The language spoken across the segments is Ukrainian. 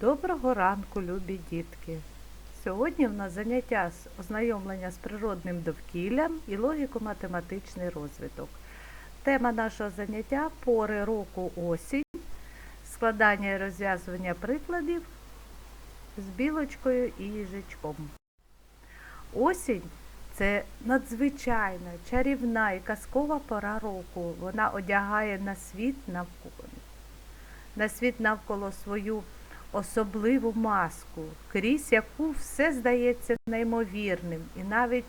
Доброго ранку, любі дітки! Сьогодні в нас заняття з ознайомлення з природним довкіллям і логіко-математичний розвиток. Тема нашого заняття пори року осінь, складання і розв'язування прикладів з білочкою і їжачком. Осінь це надзвичайна, чарівна і казкова пора року. Вона одягає на світ навколо, на світ навколо свою особливу маску, крізь яку все здається неймовірним, і навіть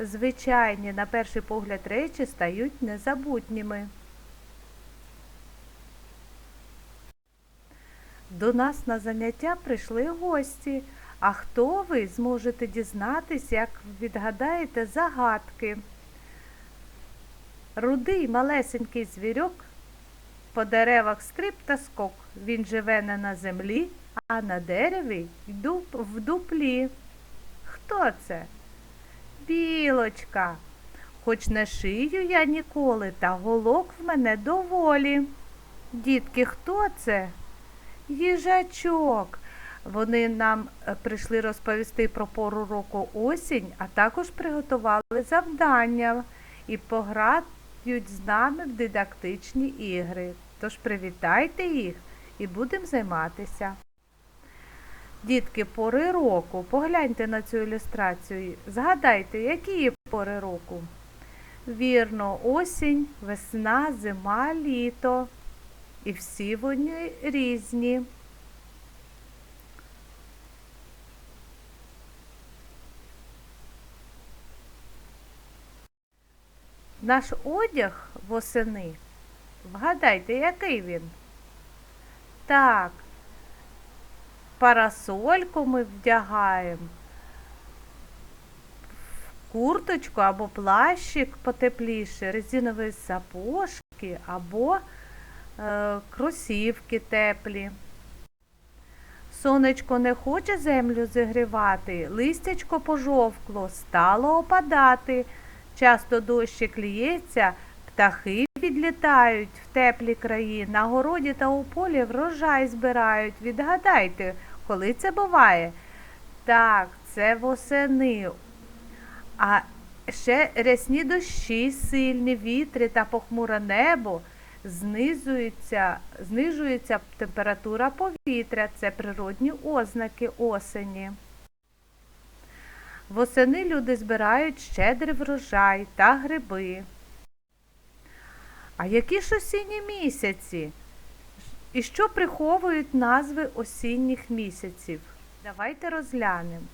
звичайні, на перший погляд, речі стають незабутніми. До нас на заняття прийшли гості. А хто ви зможете дізнатись, як відгадаєте загадки? Рудий малесенький звірок по деревах стриб та скок. Він живе не на землі, а на дереві й дуб, в дуплі. Хто це? Білочка. Хоч не шию я ніколи, та голок в мене доволі. Дітки, хто це? Їжачок. Вони нам е, прийшли розповісти про пору року осінь, а також приготували завдання і пограють з нами в дидактичні ігри. Тож привітайте їх і будемо займатися. Дітки, пори року. Погляньте на цю ілюстрацію. Згадайте, які є пори року? Вірно, осінь, весна, зима, літо. І всі вони різні. Наш одяг восени, вгадайте, який він? Так, парасольку ми вдягаємо, курточку або плащик потепліше, резинові сапожки або е, кросівки теплі. Сонечко не хоче землю зігрівати, листячко пожовкло, стало опадати. Часто дощик ліється, птахи відлітають в теплі краї, на городі та у полі врожай збирають. Відгадайте, коли це буває? Так, це восени. А ще рясні дощі, сильні вітри та похмуре небо, знизується, знижується температура повітря. Це природні ознаки осені. Восени люди збирають щедрий врожай та гриби. А які ж осінні місяці? І що приховують назви осінніх місяців? Давайте розглянемо.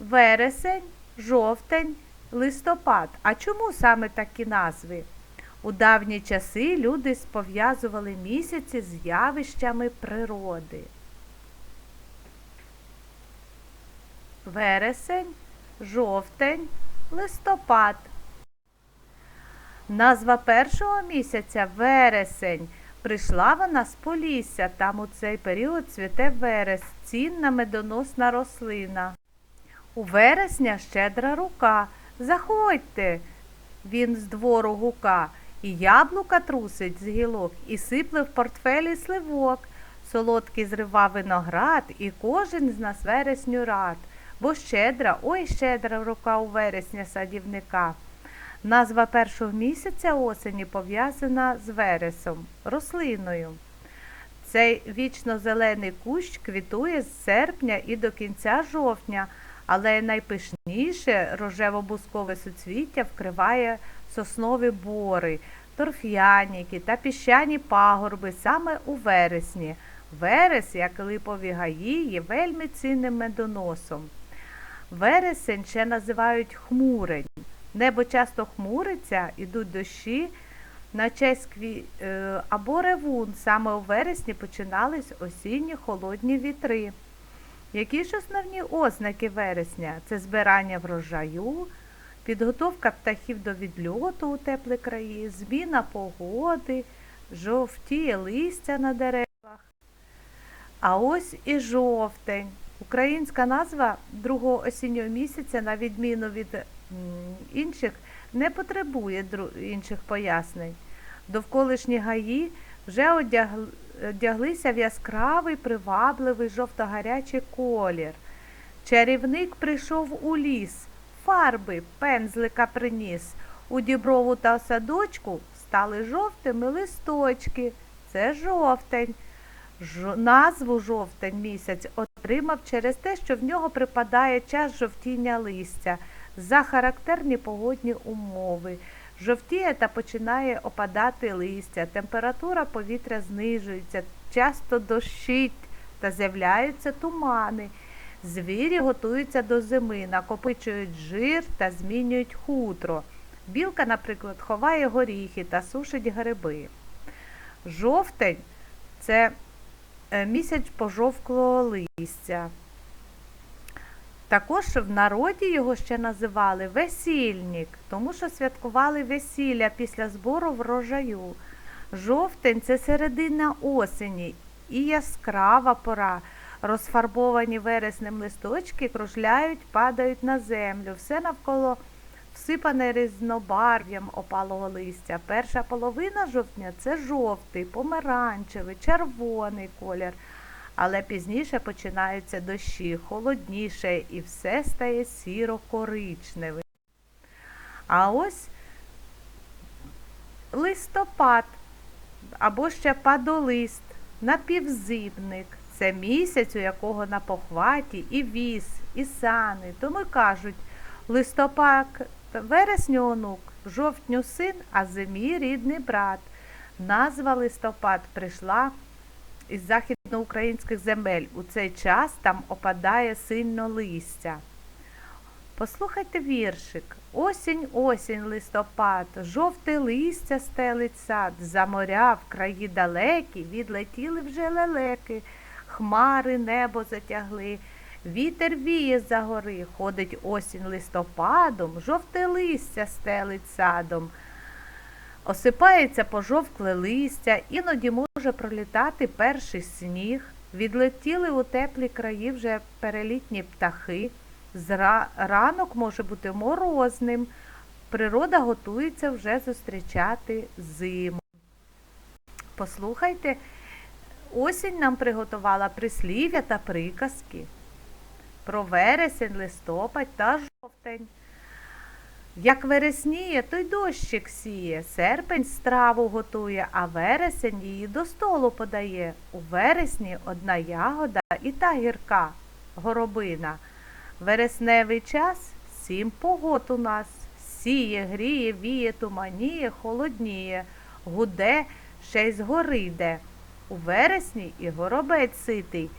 Вересень, жовтень, листопад. А чому саме такі назви? У давні часи люди пов'язували місяці з явищами природи. Вересень, жовтень, листопад. Назва першого місяця вересень. Прийшла вона з Полісся, там у цей період цвіте верес, цінна медоносна рослина. У вересня щедра рука. Заходьте, він з двору гука, і яблука трусить з гілок, і сипле в портфелі сливок. Солодкий зрива виноград, і кожен з нас вересню рад бо щедра, ой щедра рука у вересня садівника. Назва першого місяця осені пов'язана з вересом, рослиною. Цей вічно зелений кущ квітує з серпня і до кінця жовтня, але найпишніше рожево-бускове суцвіття вкриває соснові бори, торф'яніки та піщані пагорби саме у вересні. Верес, як липові гаї, є вельми цінним медоносом. Вересень ще називають хмурень. Небо часто хмуриться, ідуть дощі на честь кві... Е, або ревун. Саме у вересні починались осінні холодні вітри. Які ж основні ознаки вересня? Це збирання врожаю, підготовка птахів до відльоту у теплі краї, зміна погоди, жовтіє листя на деревах. А ось і жовтень. Українська назва другого осіннього місяця, на відміну від інших, не потребує інших пояснень. Довколишні гаї вже одягли, одяглися в яскравий, привабливий жовто-гарячий колір. Чарівник прийшов у ліс, фарби, пензлика приніс. У діброву та садочку стали жовтими листочки. Це жовтень. Ж... Назву жовтень місяць отримав через те, що в нього припадає час жовтіння листя за характерні погодні умови. Жовтіє та починає опадати листя, температура повітря знижується, часто дощить та з'являються тумани. Звірі готуються до зими, накопичують жир та змінюють хутро. Білка, наприклад, ховає горіхи та сушить гриби. Жовтень це місяць пожовклого листя. Також в народі його ще називали весільник, тому що святкували весілля після збору врожаю. Жовтень це середина осені і яскрава пора. Розфарбовані вереснем листочки кружляють, падають на землю. Все навколо всипане різнобарв'ям опалого листя. Перша половина жовтня це жовтий, помаранчевий, червоний колір. Але пізніше починаються дощі, холодніше і все стає сіро-коричневим. А ось листопад або ще падолист, напівзибник. Це місяць, у якого на похваті і віз, і сани. Тому кажуть, листопад вересню онук, жовтню син, а зимі рідний брат. Назва листопад прийшла із західноукраїнських земель. У цей час там опадає сильно листя. Послухайте віршик. Осінь, осінь, листопад, жовте листя стелить сад, за моря в краї далекі відлетіли вже лелеки, хмари небо затягли, вітер віє за гори, ходить осінь листопадом, жовте листя стелить садом. Осипається пожовкле листя, іноді може пролітати перший сніг. Відлетіли у теплі краї вже перелітні птахи. Зра... Ранок може бути морозним. Природа готується вже зустрічати зиму. Послухайте, осінь нам приготувала прислів'я та приказки про вересень, листопад та жовтень. Як вересніє, то й дощик сіє, серпень страву готує, а вересень її до столу подає. У вересні одна ягода і та гірка горобина. Вересневий час сім погод у нас. Сіє, гріє, віє, туманіє, холодніє, гуде, ще й з гори йде. У вересні і горобець ситий.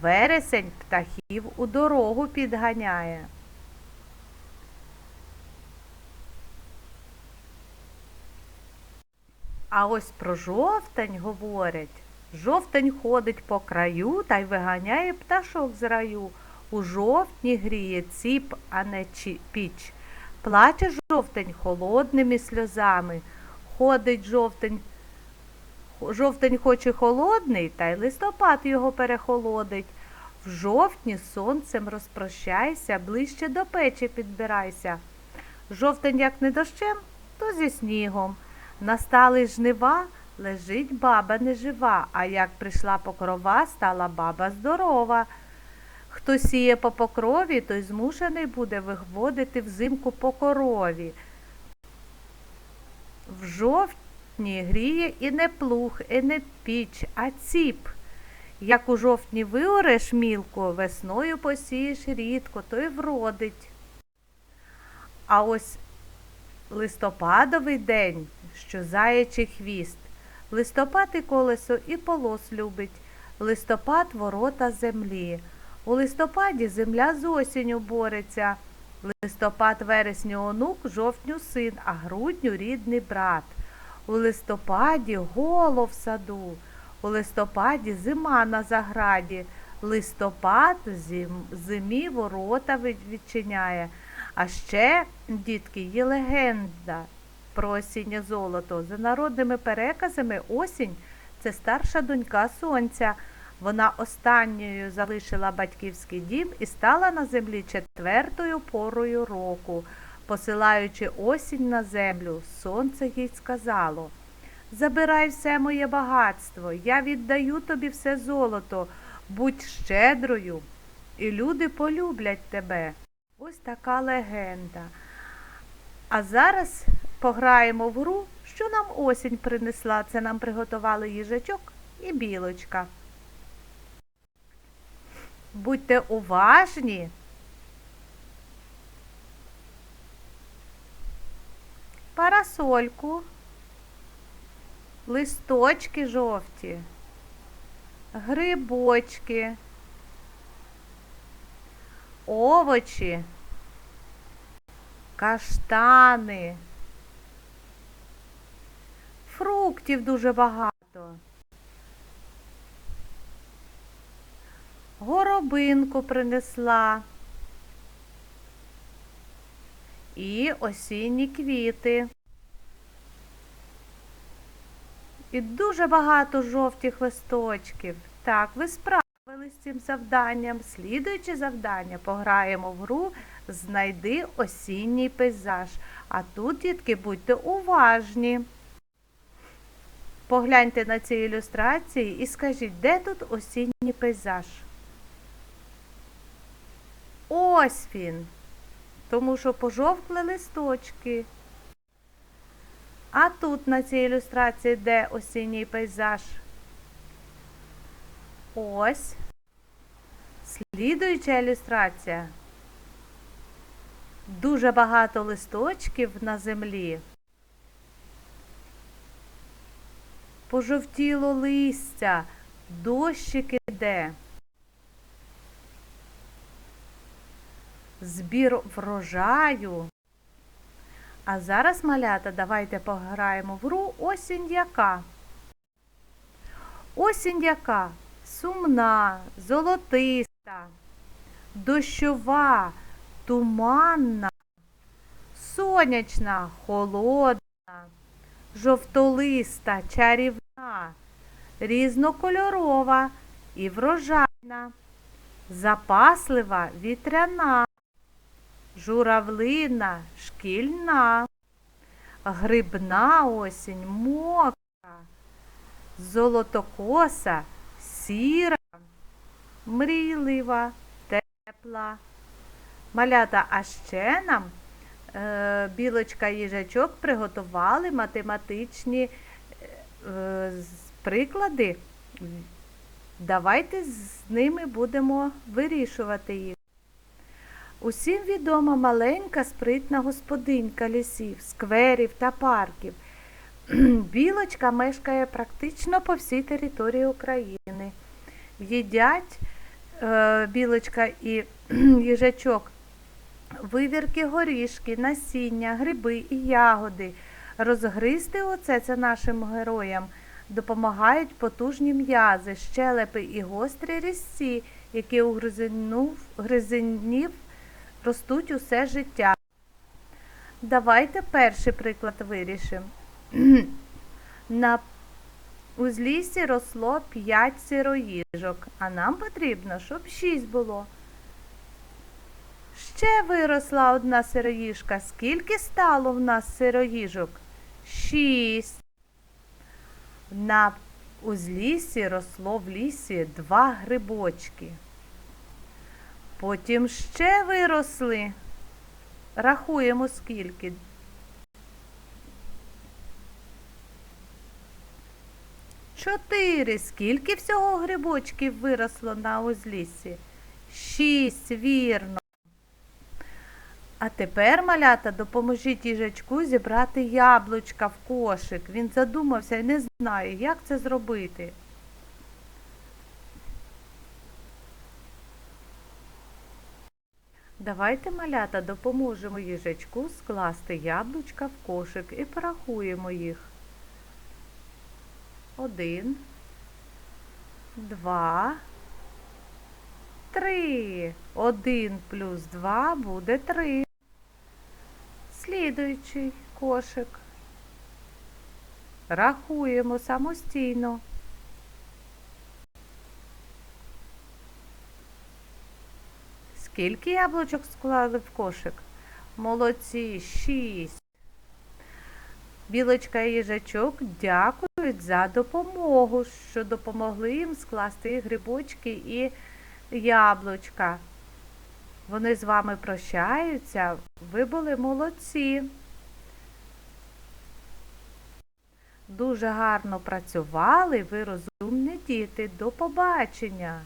Вересень птахів у дорогу підганяє. А ось про жовтень говорять. Жовтень ходить по краю та й виганяє пташок з раю. У жовтні гріє ціп, а не піч. Плаче жовтень холодними сльозами. Ходить жовтень, жовтень хоч і холодний, та й листопад його перехолодить. В жовтні сонцем розпрощайся, ближче до печі підбирайся. Жовтень, як не дощем, то зі снігом. Настали жнива, лежить баба нежива, а як прийшла покрова, стала баба здорова. Хто сіє по покрові, той змушений буде виводити взимку по корові. В жовтні гріє і не плуг, і не піч, а ціп. Як у жовтні виореш мілко, весною посієш рідко, то й вродить. А ось листопадовий день, що заячий хвіст. Листопад і колесо і полос любить, листопад ворота землі. У листопаді земля з осінню бореться. Листопад вересню онук, жовтню син, а грудню рідний брат. У листопаді голов в саду, у листопаді зима на заграді. Листопад зим, зимі ворота відчиняє. А ще, дітки, є легенда про осіннє золото. За народними переказами осінь це старша донька сонця. Вона останньою залишила батьківський дім і стала на землі четвертою порою року. Посилаючи осінь на землю, сонце їй сказало Забирай все моє багатство, я віддаю тобі все золото, будь щедрою, і люди полюблять тебе. Ось така легенда. А зараз пограємо в гру, що нам осінь принесла. Це нам приготували їжачок і білочка. Будьте уважні. Парасольку, листочки жовті, грибочки, овочі, каштани, фруктів дуже багато. Горобинку принесла. І осінні квіти. І дуже багато жовтих листочків. Так, ви справились з цим завданням. Слідуюче завдання пограємо в гру Знайди осінній пейзаж. А тут, дітки, будьте уважні. Погляньте на ці ілюстрації і скажіть, де тут осінній пейзаж? Ось він. Тому що пожовкли листочки. А тут на цій ілюстрації де осінній пейзаж? Ось. Слідуюча ілюстрація. Дуже багато листочків на землі. Пожовтіло листя, дощик іде. Збір врожаю. А зараз, малята, давайте пограємо в гру осінь яка. Осінь яка сумна, золотиста, дощова, туманна, сонячна, холодна, жовтолиста, чарівна, різнокольорова і врожайна, запаслива, вітряна, журавлина, шкільна, грибна осінь, мокра, золотокоса, сіра, мрійлива, тепла. Малята, а ще нам е, білочка їжачок приготували математичні е, приклади. Давайте з ними будемо вирішувати їх. Усім відома маленька спритна господинька лісів, скверів та парків. Білочка мешкає практично по всій території України. Їдять е, білочка і їжачок вивірки горішки, насіння, гриби і ягоди. Розгризти оце це нашим героям допомагають потужні м'язи, щелепи і гострі різці, які у гризинів ростуть усе життя. Давайте перший приклад вирішимо. На узліссі росло 5 сироїжок, а нам потрібно, щоб 6 було. Ще виросла одна сироїжка. Скільки стало в нас сироїжок? Шість. На узліссі росло в лісі два грибочки. Потім ще виросли. Рахуємо скільки. Чотири. Скільки всього грибочків виросло на узліссі? Шість, вірно. А тепер, малята, допоможіть їжачку зібрати яблучка в кошик. Він задумався і не знає, як це зробити. Давайте, малята, допоможемо їжачку скласти яблучка в кошик і порахуємо їх. Один, два, три. Один плюс два буде три. Слідуючий кошик. Рахуємо самостійно. Скільки яблучок склали в кошик? Молодці, шість. Білочка і їжачок дякують за допомогу, що допомогли їм скласти і грибочки і яблучка. Вони з вами прощаються. Ви були молодці. Дуже гарно працювали, ви розумні діти. До побачення!